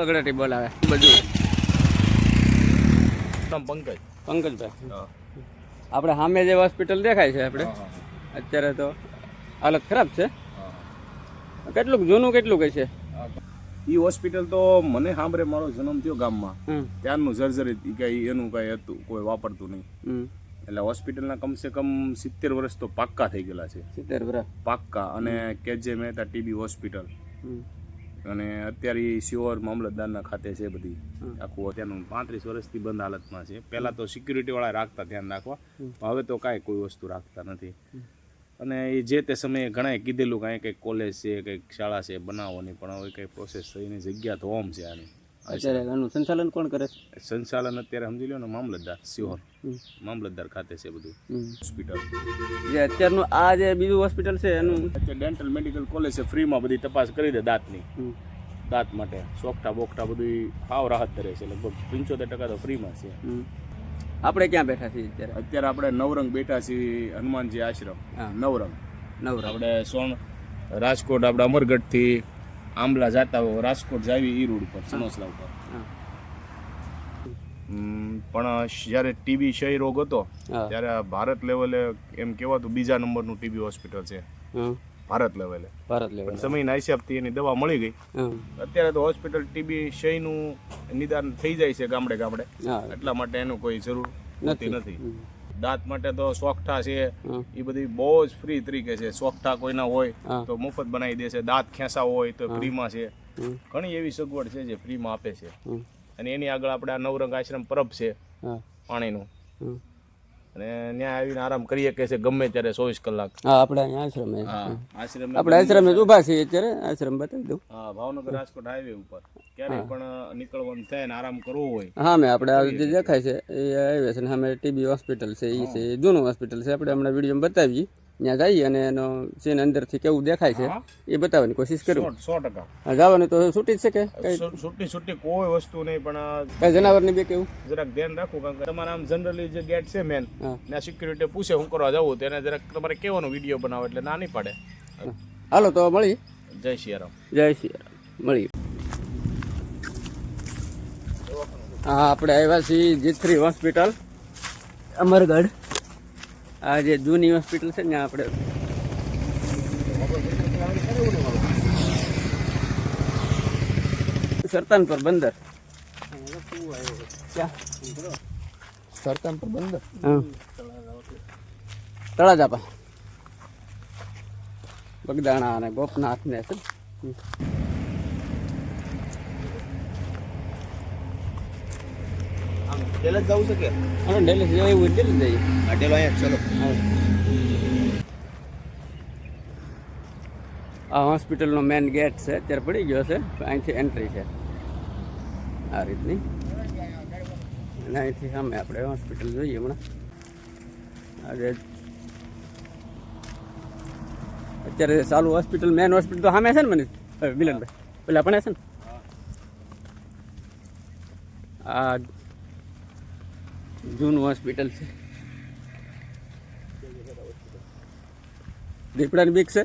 બગડેટી બોલાવે બધું. પંકજ. પંકજભાઈ. હા. આપણે સામે જે હોસ્પિટલ દેખાય છે આપણે અત્યારે તો હાલત ખરાબ છે. કેટલું જૂનું કેટલું કઈ છે ઈ હોસ્પિટલ તો મને સાંભળે મારો જન્મ થયો ગામમાં. હમ. ત્યારનું જર્જરિત કઈ એનું કઈ હતું કોઈ વાપરતું નહીં. એટલે હોસ્પિટલના કમસે કમ સિત્તેર વર્ષ તો પાક્કા થઈ ગયેલા છે. સિત્તેર વર્ષ. પાક્કા. અને કેજે મહેતા ટીબી હોસ્પિટલ. હમ. અને અત્યારે સિયોર મામલતદારના ખાતે છે બધી. આખું અત્યારનું પાંત્રીસ વર્ષથી બંધ હાલતમાં છે. પહેલાં તો સિક્યુરિટી વાળા રાખતા ધ્યાન રાખવા. હવે તો કાંઈ કોઈ વસ્તુ રાખતા નથી. અને એ જે તે સમયે ઘણાએ કીધેલું કાંઈ કંઈક કોલેજ છે કંઈક શાળા છે બનાવવાની પણ હવે કંઈ પ્રોસેસ થઈને જગ્યા તો ઓમ છે આની. અત્યારે આનું સંચાલન કોણ કરે છે? સંચાલન અત્યારે સમજી લો ને મામલતદાર સિહોર. મામલતદાર ખાતે છે બધું. હોસ્પિટલ. જે અત્યારનું આ જે બીજું હોસ્પિટલ છે એનું ડેન્ટલ મેડિકલ કોલેજ છે ફ્રીમાં બધી તપાસ કરી દે દાંતની. દાંત માટે સોગઠા બોખટા બધી હાવ રાહત ધરે છે લગભગ પંચોતેર ટકા તો ફ્રીમાં છે. આપણે ક્યાં બેઠા છીએ અત્યારે? અત્યારે આપણે નવરંગ બેઠા છીએ હનુમાનજી આશ્રમ. નવરંગ. નવરા આપણે સોન રાજકોટ આપણે અમરગઢથી આંબલા જતા હોય રાજકોટ જાવી ઈ રોડ ઉપર સનોસલા ઉપર. પણ જ્યારે ટીબી ક્ષય રોગ હતો ત્યારે ભારત લેવલે એમ કહેવાતું બીજા નંબરનું ટીબી હોસ્પિટલ છે. ભારત લેવલે. ભારત લેવલે. સમયના હિસાબથી એની દવા મળી ગઈ. અત્યારે તો હોસ્પિટલ ટીબી ક્ષયનું નિદાન થઈ જાય છે ગામડે ગામડે. એટલા માટે એનું કોઈ જરૂર નથી. દાંત માટે તો સોખઠા છે. એ બધી બહુ જ ફ્રી તરીકે છે. સોખઠા કોઈના હોય તો મફત બનાવી દે છે. દાંત ખેંચા હોય તો ફ્રીમાં છે. ઘણી એવી સગવડ છે જે ફ્રીમાં આપે છે. અને એની આગળ આપણે આ નવરંગ આશ્રમ પરબ છે પાણીનું. અને ત્યાં આવીને આરામ કરી શકે છે ગમે ત્યારે ચોવીસ કલાક. હા આપણે અહીંયા આશ્રમ હા આશ્રમ આપણે આશ્રમ ઊભા છીએ અત્યારે આશ્રમ બતાવી દઉં. હા ભાવનગર રાજકોટ હાઈવે ઉપર. ક્યારેય પણ નીકળવાનું થાય ને આરામ કરવો હોય. હા મેં આપણે આ જે દેખાય છે. એ હાઈવે છે ને સામે ટીબી હોસ્પિટલ છે એ છે જૂનું હોસ્પિટલ છે. આપણે હમણાં વીડિયો બતાવીએ. ત્યાં જઈએ અને એનો સીન અંદરથી કેવું દેખાય છે એ બતાવવાની કોશિશ કરું. સો- ટકા. જવાનું તો છૂટી જ છે કે છૂટી છૂટી કોઈ વસ્તુ નહીં પણ આ કઈ જનાવરની બે કેવું? જરાક ધ્યાન રાખવું કારણ કે તમારા આમ જનરલી જે ગેટ છે મેન ને સિક્યુરિટી પૂછે હું કરવા જવું તેને જરાક તમારે કેવાનો વીડિયો બનાવો એટલે ના નહીં પડે. હાલો તો મળી. જય શ્રી રામ. જય શ્રી રામ. મળીએ હા આપણે આવ્યા છીએ જીથ્રી હોસ્પિટલ અમરગઢ. આ જે જૂની હોસ્પિટલ છે ને આપણે સરતાનપુર બંદર. ક્યાં? સરકારપુર બંદર? હા. તળાજાપા બગદાણા અને ગોપનાથ ને. છે જ જવું છે કે? હવે ડેલી જેવું એવું ડેલી જઈએ અટેલો અહીંયા ચલો. આ હોસ્પિટલનો મેન ગેટ છે અત્યારે પડી ગયો છે અહીંથી એન્ટ્રી છે. આ રીતની. અને અહીંથી સામે આપણે હોસ્પિટલ જોઈએ હમણાં. આજે અત્યારે ચાલુ હોસ્પિટલ મેન હોસ્પિટલ તો સામે છે ને મને? મિલનભાઈ પેલા પણ છે ને? આ જૂનું હોસ્પિટલ છે. દીપડાની બીક છે?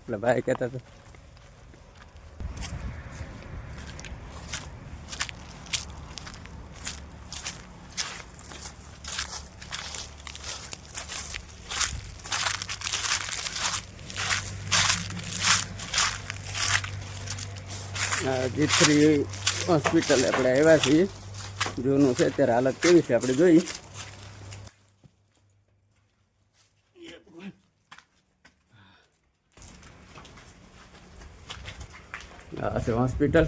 એટલે ભાઈ કહેતા હતા. જીતરી હોસ્પિટલ આપણે આવ્યા છીએ. જૂનું છે, અત્યારે હાલત કેવી છે આપણે જોઈ. આ છે હોસ્પિટલ.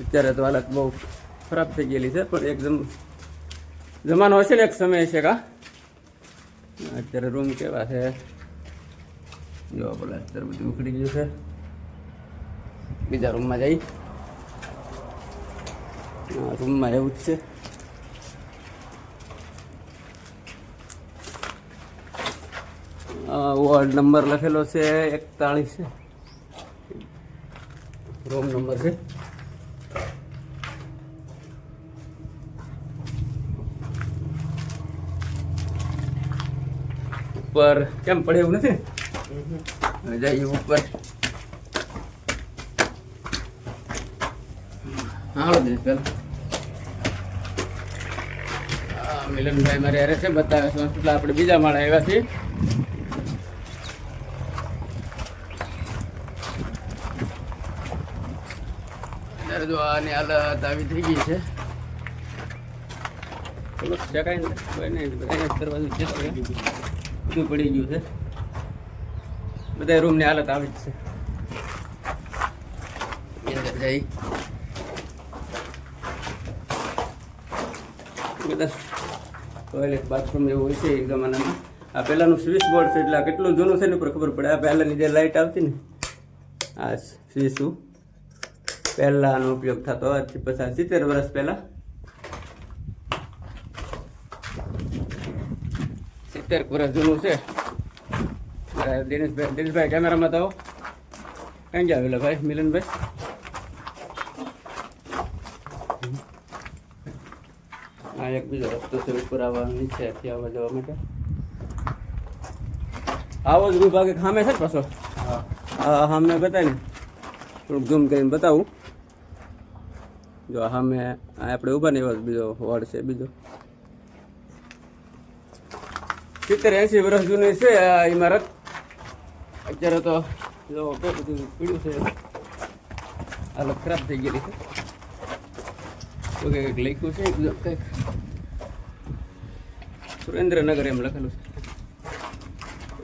અત્યારે તો હાલત બહુ ખરાબ થઈ ગયેલી છે, પણ એકદમ જમાનો હશે ને એક સમય છે કા? અત્યારે રૂમ કેવા છે? જો બોલા અત્યારે બધું ઉખડી ગયું છે. બીજા રૂમમાં જઈ. રૂમમાં એવું જ છે. વોર્ડ નંબર લખેલો છે એકતાળીસ. છે રૂમ નંબર છે. ઉપર કેમ પડે એવું નથી? જઈએ ઉપર. હાલો દિનેશ પેલા આ મિલનભાઈ મારે અરે છે, બતાવે છે. હોસ્પિટલ આપણે બીજા માળા આવ્યા છીએ. આની હાલત આવી થઈ ગઈ છે. થોડુંક શકાય ને કોઈ નહીં. બધા દરવાજો છે. પડી ગયું છે? બધા રૂમની હાલત આવી જ છે. બધા ટોયલેટ બાથરૂમ એવું હોય છે એ જમાનામાં. આ પહેલાંનું સ્વિચ બોર્ડ છે એટલે આ કેટલું જૂનું છે ને ઉપર ખબર પડે. આ પહેલાંની જે લાઇટ આવતી ને, આ સ્વિચું પહેલાંનો ઉપયોગ થતો આજથી પચાસ, સિત્તેર વર્ષ પહેલાં. સિત્તેર વર્ષ જૂનું છે. દિનેશભાઈ દિનેશભાઈ, કેમેરામાં તો ક્યાં ગયા ભાઈ, મિલનભાઈ? આ એક બીજો રસ્તો છે ઉપર આવવા નીચેથી આવવા જવા માટે. આવો જ વિભાગ એક સામે છે ને પાછો? હા. સામે બતાવી થોડુંક ઝૂમ કરીને બતાવું. જો આ સામે આ આપણે ઊભા ને એવો જ બીજો વોર્ડ છે બીજો. સિત્તેર એંસી વર્ષ જૂની છે આ ઇમારત અત્યારે તો જો કે બધું પીડ્યું છે. હાલત ખરાબ થઈ ગયેલી છે. તો કંઈક લખ્યું છે? કંઈક. સુરેન્દ્રનગર એમ લખેલું છે.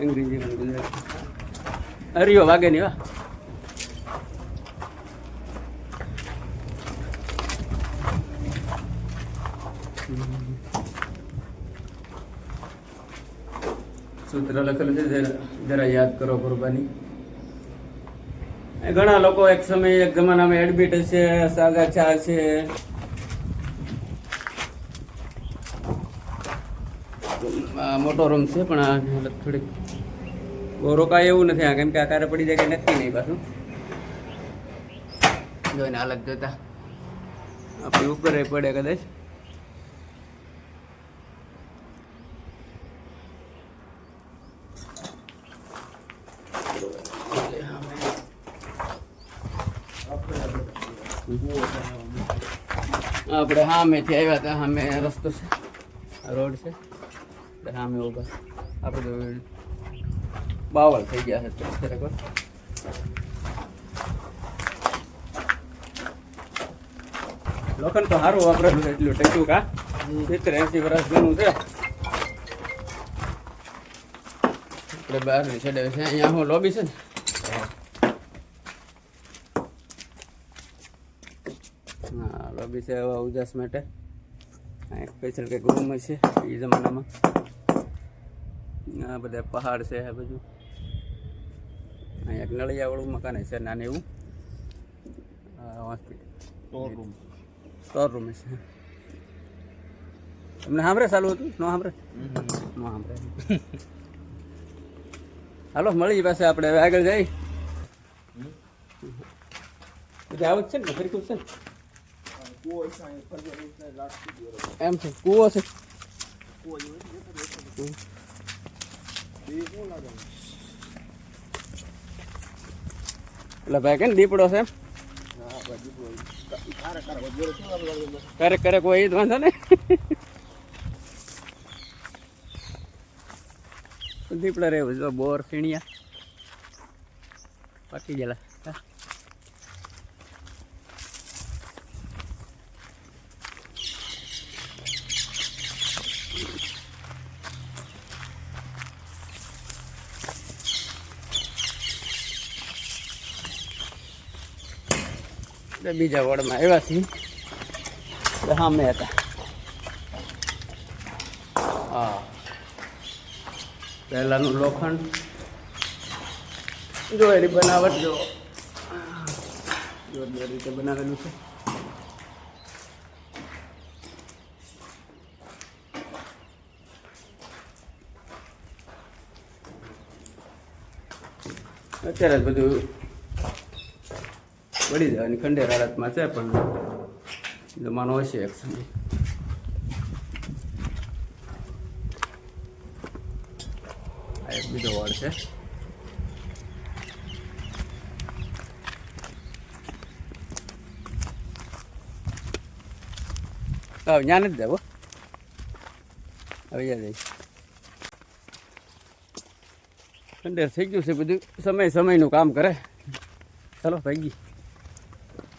અંગ્રેજીમાં ગુજરાતી. હરિયો વાગે નહીં વા સૂત્ર લખેલું છે, જરા- યાદ કરો કુરબાની ઘણા લોકો એક સમય એક જમાનામાં એડમિટ છે સાગા ચા છે આ મોટો રૂમ છે પણ આ થોડીક બહુ રોકાય એવું નથી આ કેમ કે આકારે પડી જાય કે નક્કી નહીં પાછું. જોઈને હાલત જોતા. આપણે ઉપર પડે કદાચ. આપણે સામેથી આવ્યા હતા સામે રસ્તો છે રોડ છે. સામે ઊભા આપણે તો બાવળ થઈ ગયા છે બરાબર લોખંડ તો સારું વાપરેલું છે એટલું ટેક્યું કા? સિત્તેર એસી વર્ષ જૂનું છે. આપણે બહાર છેડે છે અહીંયા હું લોબી છે ને. હા લોબી છે ઉજાસ માટે. સ્પેશિયલ કંઈક રૂમ છે એ જમાનામાં. આ બધા પહાડ છે આ બધું. અહીંયા એક નળિયાવાળું મકાન છે નાનું એવું. હોસ્પિટલ સ્ટોર રૂમ છે. તમને સાંભળે ચાલુ હતું? નો સાંભળે? નો સાંભળે. હાલો મળી પાસે આપણે. હવે આગળ જઈ બધા આવું છે ને? ફરી છે ને? એમ છે. કૂવો છે. હમ. એટલે ભાઈ કે દીપડો છે? કરે કરે કોઈ જ વાંધો ને દીપડા રે બોર ફીણિયા પાકી ગયેલા. એટલે બીજા વોર્ડમાં આવ્યા છીએ. સામે હતા. હા. પહેલાંનું લોખંડ. જો એની બનાવટ જો. જોરદાર રીતે બનાવેલું છે. અત્યારે બધું પડી જવાની ખંડેર હાલતમાં છે પણ જમાનો હશે એક સમય. આ એક બીજો વોર્ડ છે. હા જ્ઞાન જ દેવો. હવે જાય આવી ખંડેર થઈ ગયું છે બધું. સમય સમયનું કામ કરે. ચાલો ભાઈ પેલો બીજો પેલો નંબર આવતો ને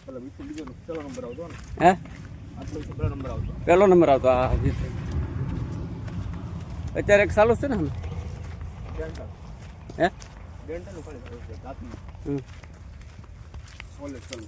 હે? આટલો પેલો નંબર આવતો. પહેલો નંબર આવતો આ હજી તો. અત્યારે એક ચાલુ છે ને હમ હે? ડેન્ટલ ઉપાડી હમ. ચાલુ.